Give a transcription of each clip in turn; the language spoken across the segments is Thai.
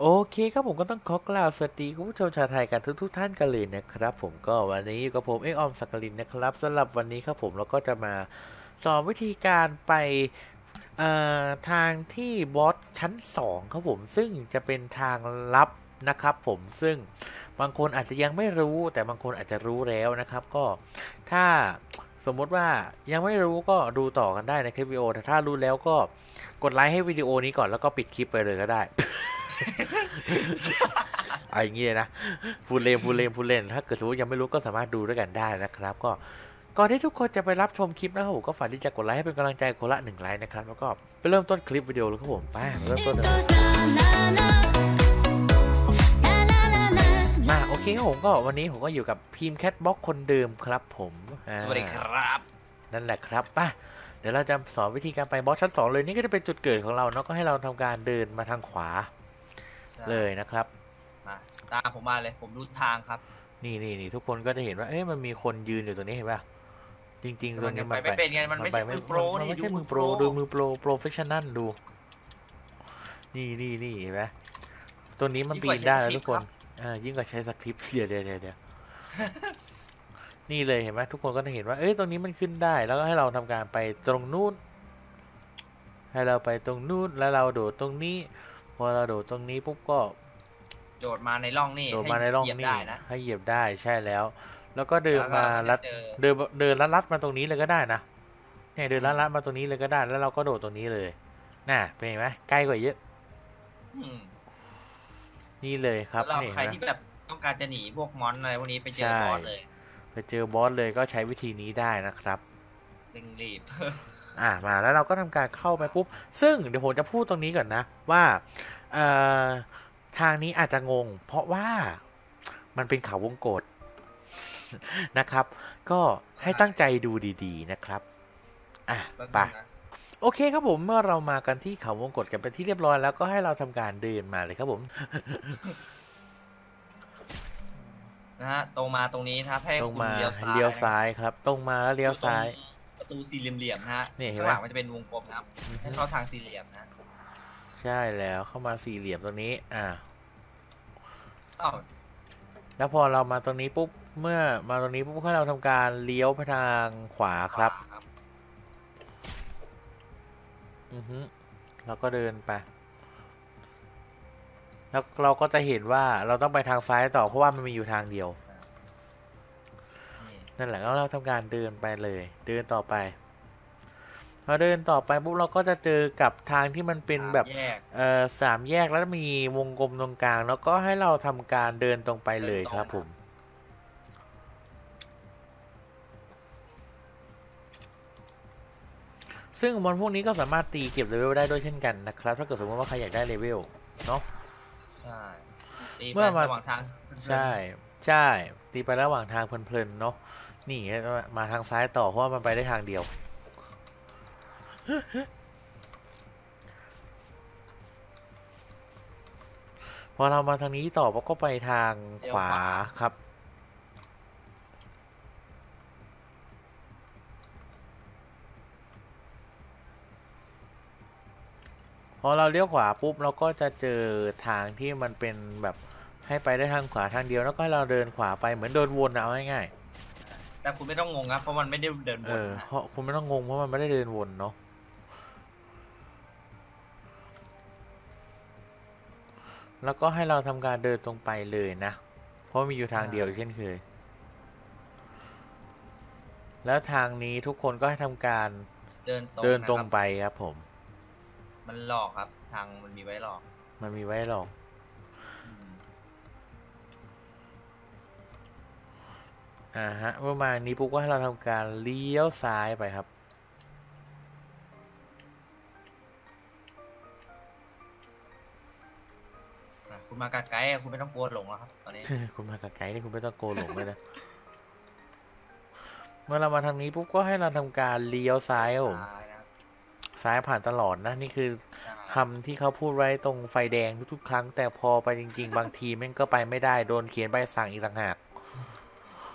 โอเคครับผมก็ต้องขอกล่าวสวัสดีคุณผู้ชมชาวไทยกันทุกทุกท่านกันเลยนะครับ ผมก็วันนี้อยู่กับผมเอกออมสักกลินนะครับสำหรับวันนี้ครับผมเราก็จะมาสอนวิธีการไปทางที่บอสชั้น 2 ครับผมซึ่งจะเป็นทางลับนะครับผมซึ่งบางคนอาจจะยังไม่รู้ แต่บางคนอาจจะรู้แล้วนะครับ ก็ถ้าสมมติว่ายังไม่รู้ก็ดูต่อกันได้ในคลิปวิดีโอแต่ถ้ารู้แล้วก็กดไลค์ให้วิดีโอนี้ก่อนแล้วก็ปิดคลิปไปเลยก็ได้ เอาอย่างงี้เลยนะพูดเล่นพูดเล่นพูดเล่น ถ้าเกิดสมมติยังไม่รู้ก็สามารถดูด้วยกันได้นะครับ ก็ก่อนที่ทุกคนจะไปรับชมคลิปนะครับผมก็ฝากที่จะกดไลค์ให้เป็นกำลังใจคนละหนึ่งไลค์นะครับ แล้วก็ไปเริ่มต้นคลิปวิดีโอเลยครับผมไปเริ่มต้น It เลย goes la la la la la la la อะโอเคครับผมก็วันนี้ผมก็อยู่กับพีมแคทบ็อกคนเดิมครับผมอ่าสวัสดีครับ นั่นแหละครับป่ะเดี๋ยวเราจะสอนวิธีการไปบอสชั้นสองเลยนี่ก็จะเป็นจุดเกิดของเราเนาะก็ให้เราทำการเดินมาทางขวา เลยนะครับมาตามผมมาเลยผมรู้ทางครับ นี่นี่นี่ทุกคนก็จะเห็นว่า เอ๊ะมันมีคนยืนอยู่ตรงนี้เห็นป่ะจริงๆตรงนี้มัมันไปไม่เป็นไงมันไม่ใช่มือโปรมันนี่ไม่ใช่ดูมือโปรดูมือโปรโปรเฟชชั่นนั่นดู นี่นี่นี่เห็นไหมตัวนี้มันปีนได้แล้วทุกคนอ่ายิ่งกว่าใช้สคริปต์เสียเดี๋ยวเดี๋ยวเดี๋ยวนี่เลยเห็นไหมทุกคนก็จะเห็นว่า เอ้ยตรงนี้มันขึ้นได้ แล้วก็ให้เราทำการไปตรงนู้นให้เราไปตรงนู้นแล้วเราโดดตรงนี้ พอเราโดดตรงนี้ปุ๊บก็ โดดมาในร่องนี่โดดมาในร่องเหยียบนี่ได้นะให้เหยียบได้ใช่แล้ว แล้วก็เดินแล้วก็มาเราก็ลัดจะเจอเดินเดินลัดลัดมาตรงนี้เลยก็ได้นะเนี่ยเดินลัดลัดมาตรงนี้เลยก็ได้ แล้วเราก็โดดตรงนี้เลยน่ะเป็นไหมใกล้กว่าเยอะอืมนี่เลยครับสำหรับนี่ใครเห็นไหมที่แบบต้องการจะหนีพวกมอนอะไรพวกนี้ไปเจอใช่บอสเลย ไปเจอบอสเลยก็ใช้วิธีนี้ได้นะครับเร่งรีบ อะมาแล้วเราก็ทำการเข้าไปปุ๊บ ซึ่งเดี๋ยวผมจะพูดตรงนี้ก่อนนะ ว่าเอ่อทางนี้อาจจะงง เพราะว่ามันเป็นเขาวงกฏนะครับ ก็ให้ตั้งใจดูดีๆนะครับ อะแป๊บไปนึงนะโอเคครับผมเมื่อเรามากันที่เขาวงกฏกันเป็นที่เรียบร้อยแล้วก็ให้เราทำการเดินมาเลยครับผมนะฮะตรงมาตรงนี้นะครับให้ตรงคุณมาเลี้ยวซ้ายเลี้ยวซ้ายครับ ตรงมาแล้วเลี้ยวซ้ายตรง ประตูสี่เหลี่ยมๆนะฮะนี่เห็นข้างไหม หลังมันจะเป็นวงกลมนะครับให้เข้าทางสี่เหลี่ยมนะใช่แล้วเข้ามาสี่เหลี่ยมตรงนี้ อ่า อ้าวแล้วพอเรามาตรงนี้ปุ๊บเมื่อมาตรงนี้ปุ๊บให้เราทำการเลี้ยวไปทางขวาครับ ขวาครับ อือฮึเราก็เดินไป แล้วเราก็จะเห็นว่าเราต้องไปทางซ้ายต่อเพราะว่ามันมีอยู่ทางเดียว นี่นั่นแหละแล้วเราทำการเดินไปเลย เดินต่อไปพอเดินต่อไปปุ๊บเราก็จะเจอกับทางที่มันเป็นแบบสามแยกเอ่อสามแยกแล้วมีวงกลมตรงกลาง แล้วก็ให้เราทำการเดินตรงไปเลยครับผมซึ่งมอนพวกนี้ก็สามารถตีเก็บเลเวลได้ด้วยเช่นกันนะครับ ถ้าเกิดสมมติว่าใครอยากได้เลเวลเนาะใช่ตีเมื่อมาระหว่างทาง ใช่ ใช่ ตีไประหว่างทางเพลินๆเนาะ นี่มาทางซ้ายต่อเพราะว่ามันไปได้ทางเดียว พอเรามาทางนี้ต่อก็ไปทางขวาครับ พอเราเลี้ยวขวาปุ๊บเราก็จะเจอทางที่มันเป็นแบบให้ไปได้ทางขวาทางเดียวแล้วก็เราเดินขวาไปเหมือนเดินวนเอาง่าย แต่คุณไม่ต้องงงครับเพราะมันไม่ได้เดินๆวเอนอนะเพราะคุณไม่ต้องงงเพราะมันไม่ได้เดินวนเนาะแล้วก็ให้เราทำการเดินตรงไปเลยนะ เพราะมีอยู่ทางเดียวเช่นเคย แล้วทางนี้ทุกคนก็ให้ทำการเดินตรงเดินตรงะคบไปครับผม มันหลอกครับ ทางมันมีไว้หลอก มันมีไว้หรอก อ่าฮะเมื่อมานี้ปุ๊บก็ให้เราทำการเลี้ยวซ้ายไปครับ อะคุณมากัดไกด์อะคุณไม่ต้องกลัวหลงแล้วครับตอนนี้ คุณมากับไกด์นี่คุณไม่ต้องโกหลงเลยนะ เมื่อเรามาทางนี้ปุ๊บก็ให้เราทำการเลี้ยวซ้ายครับผม ซ้ายนะครับซ้ายผ่านตลอดนะ นี่คือใช่คำที่เขาพูดไว้ตรงไฟแดงทุกๆครั้ง แต่พอไปจริง ๆ บางทีแม่งก็ไปไม่ได้โดนเขียนใบสั่งอีกต่างหาก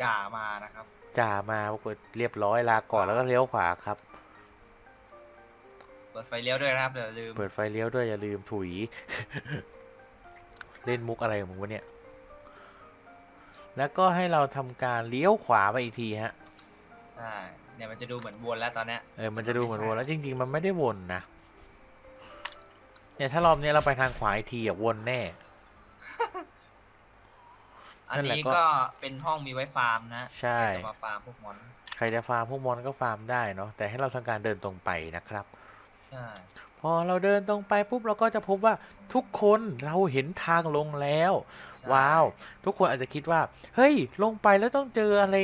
จ่ามานะครับ จ่ามาปรากฏเรียบร้อยลาก่อนแล้วก็เลี้ยวขวาครับ เปิดไฟเลี้ยวด้วยนะครับเดี๋ยวลืม เปิดไฟเลี้ยวด้วยอย่าลืมถุย เล่นมุกอะไรของมึงวะเนี่ย แล้วก็ให้เราทำการเลี้ยวขวาไปอีกทีฮะ ใช่ เนี่ยมันจะดูเหมือนวนแล้วตอนเนี้ยเออ มันจะดูเหมือนวนแล้วจริง ๆ มันไม่ได้วนนะ เนี่ยถ้ารอบนี้เราไปทางขวาอีกทีอะวนแน่ อันนั่นแหละนี้ก็ ก็เป็นห้องมีไว้ฟาร์มนะใช่จะมาฟาร์มพวกมอนใครจะฟาร์มพวกมอนก็ฟาร์มได้เนาะแต่ให้เราทำการเดินตรงไปนะครับ ใช่พอเราเดินตรงไปปุ๊บเราก็จะพบว่าทุกคนเราเห็นทางลงแล้ว ใช่ว้าว ทุกคนอาจจะคิดว่า เฮ้ย ลงไปแล้วต้องเจออะไร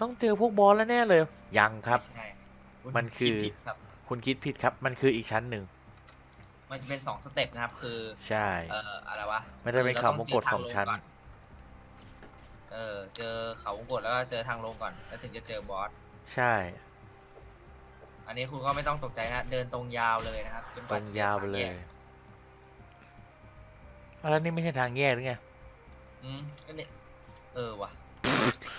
ต้องเจอพวกบอสแล้วแน่เลย ยังครับไม่ใช่ณมันคือดผิดครับคุณคิดผิดครับ มันคืออีกชั้นหนึ่ง มันจะเป็นสองสเต็ปนะครับ คือ ใช่ เอ่ออะไรวะมันจะเป็นคือเขาวงกตรต้สองชั้นเจทาลก่ เออ เจอเขาวงกตแล้วก็เจอทางลงก่อน แล้วถึงจะเจอบอส ใช่ อันนี้คุณก็ไม่ต้องตกใจนะ เดินตรงยาวเลยนะครับจนกตรว่างจะจอยาวไปเลยทงแกอะแล้วนี่ไม่ใช่ทางแยกหรือไง อืมก็เนี่ยเออว่ะ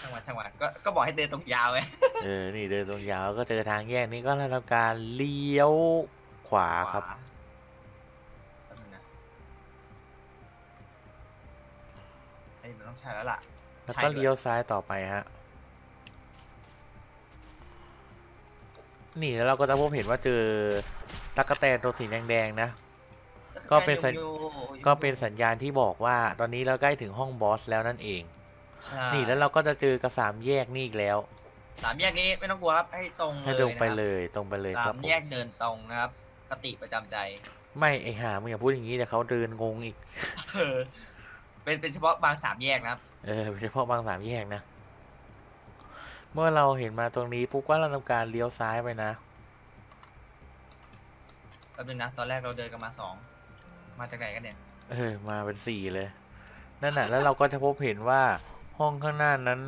ช่างวันช่างวันก็ก็บอกให้เดินตรงยาวไง เออ นี่เดินตรงยาวก็เจอทางแยกนี่ก็เราทำการเลี้ยวขวาครับ ขวาแป๊บนึงนะเฮ้ยมันต้องใช่แล้วล่ะ แล้วใช่ก็ด้วยเลี้ยวซ้ายต่อไปฮะ นี่แล้วเราก็จะพบเห็นว่าเจอตั๊กแตนตัวสีแดงๆนะ ก็เป็นสัญอยู่ก็เป็นสัญญาณที่บอกว่า ตอนนี้เราใกล้ถึงห้องบอสแล้วนั่นเองใช่นี่แล้วเราก็จะเจอกระสามแยกนี่อีกแล้วสามแยกนี้ไม่ต้องกลัวครับให้ตรงให้เลยตรงไปนะครับเลยตรงไปเลยสาครับมผมแยกเดินตรงนะครับ คติประจำใจ ไม่ไอหามึงอย่าพูดอย่างนี้เดี๋ยวเขาเดินงงอีก เออเป็นเป็นเฉพาะบางสามแยกนะครับ เออเฉพาะบางสามแยกนะ เมื่อเราเห็นมาตรงนี้ปุ๊บก็เราทำการเลี้ยวซ้ายไปนะแป๊บนึงนะตอนแรกเราเดินกันมาสองมาจากไหนกันเนี่ย เออ มาเป็นสี่เลย นั่นแหละแล้วเราก็จะพบเห็นว่าห้องข้างหน้านั้น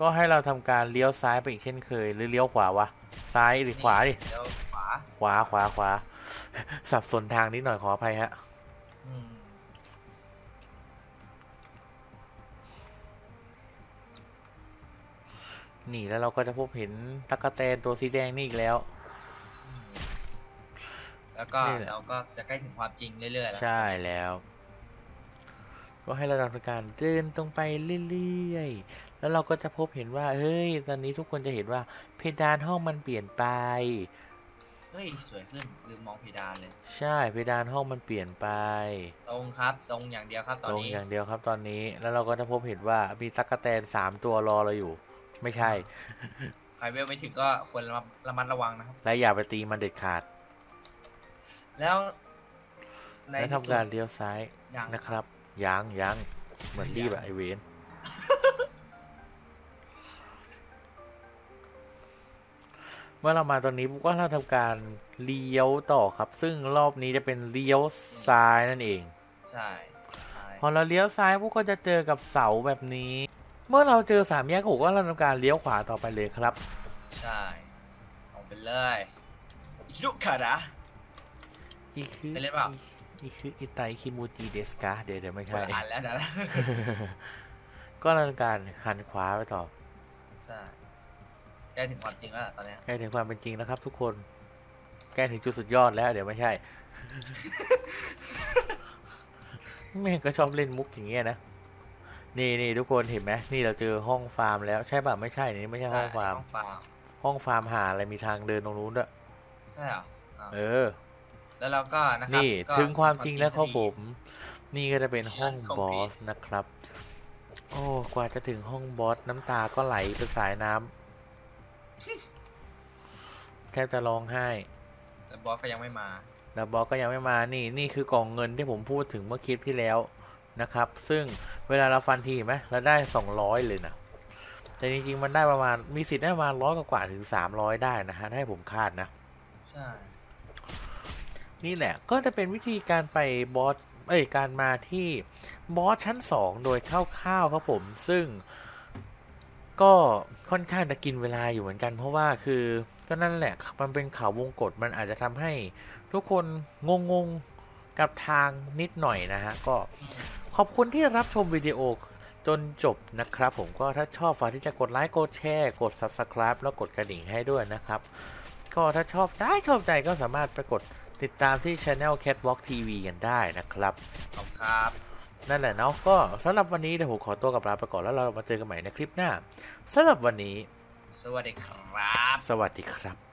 ก็ให้เราทำการเลี้ยวซ้ายไปอีกเช่นเคย หรือเลี้ยวขวาวะ ซ้ายหรือขวาดิเดี๋ยวขวาขวาขวาขวาสับสนทางนิดหน่อยขออภัยฮะ อืม นี่แล้วเราก็จะพบเห็นตั๊กแตนตัวสีแดงนี่อีกแล้ว แล้วก็นี่แหละเราก็จะใกล้ถึงความจริงเรื่อยๆแล้วใช่แล้ว ก็ให้เราทำการเดินตรงไปเรื่อยๆแล้วเราก็จะพบเห็นว่า เฮ้ย ตอนนี้ทุกคนจะเห็นว่าเพดานห้องมันเปลี่ยนไปเฮ้ยสวยขึ้นลืมมองเพดานเลย ใช่เพดานห้องมันเปลี่ยนไป ตรงครับตรงอย่างเดียวครับตอตนรงนี้อย่างเดียวครับตอนนี้ แล้วเราก็จะพบเห็นว่ามีตั๊กแตนสามตัวรอเราอยู่ ไม่ใช่ใครเวลไม่ถึงก็ควรระมัดระมัดระวังนะครับ และอย่าไปตีมันเด็ดขาด แล้วในและที่ทำสุการดเลี้ยวซ้ายยังนะครับยังยังเหมือนรีบอะไอเวนเมื่อเรามาตอนนี้ปุ๊บก็เราทำการเลี้ยวต่อครับ ซึ่งรอบนี้จะเป็นเลี้ยวซ้ายนั่นเอง ใช่ใช่พอเราเลี้ยวซ้ายปุ๊บก็จะเจอกับเสาแบบนี้ เมื่อเราเจอสามแยกหกก็เราทำการเลี้ยวขวาต่อไปเลยครับ ใช่ลงไปเลยอิคิรุคาระอีคือไปเล่นเปล่าอีคืออิไตคิมูจิเดสกาเดี๋ยวเดี๋ยวไม่คนใช่ละอันแล้วนะก็เราทำการหันขวาไปต่อใช่ใกล้ถึงความจริงแล้วล่ะตอนเนี้ยใกล้ถึงความเป็นจริงแล้วครับ ทุกคนใกล้ถึงจุดสุดยอดแล้ว เดี๋ยวไม่ใช่แม่งก็ชอบเล่นมุกอย่างเงี้ยนะ นี่นี่ทุกคนเห็นไหมนี่เราเจอห้องฟาร์มแล้วใช่ป่ะไม่ใช่นี่ไม่ใช่ห้องฟาร์ม ห้องฟาร์มห้องฟาร์มหาอะไรมีทางเดินตรงนู้นด้วยใช่เหรออ่าเออ แล้วเราก็นะครับนี่ก็ถึงความจริงแล้วครับสักผทีมนี่ก็จะเป็นห้อง Mission บอส complete นะครับ โอ้กว่าจะถึงห้องบอสน้ำตาก็ไหลเป็นสายน้ำแทบจะร้องไห้แล้วบอสก็ยังไม่มาแล้วบอสก็ยังไม่มานี่นี่คือกล่องเงินที่ผมพูดถึงเมื่อคลิปที่แล้ว นะครับ ซึ่งเวลาเราฟันทีเห็นไหมเราได้สองร้อยเลยนะแต่จริงๆมันได้ประมาณมีสิทธิ์ได้ประมาณร้อยกว่าๆถึงสามร้อยได้นะฮะถ้าให้ผมคาดนะใช่นี่แหละก็จะเป็นวิธีการไปบอสเอ้ยการมาที่บอสชั้นสองโดยคร่าวๆครับผม ซึ่งก็ค่อนข้างจะกินเวลาอยู่เหมือนกัน เพราะว่าคือก็นั่นแหละมันเป็นเขาวงกฏมันอาจจะทำให้ทุกคนงงๆกับทางนิดหน่อยนะฮะ ก็ ขอบคุณที่รับชมวิดีโอจนจบนะครับ ผมก็ถ้าชอบฝากที่จะกดไลค์กดแชร์กด Subscribe แล้วกดกระดิ่งให้ด้วยนะครับ ก็ถ้าชอบใจชอบใจก็สามารถไปกดติดตามที่ Channel Catwalk TV กันได้นะครับขอบคุณครับ นั่นแหละเนาะก็สำหรับวันนี้เดี๋ยวผมขอตัวกลับลาไปก่อนแล้วเรามาเจอกันใหม่ในคลิปหน้าสำหรับวันนี้ สวัสดีครับ สวัสดีครับ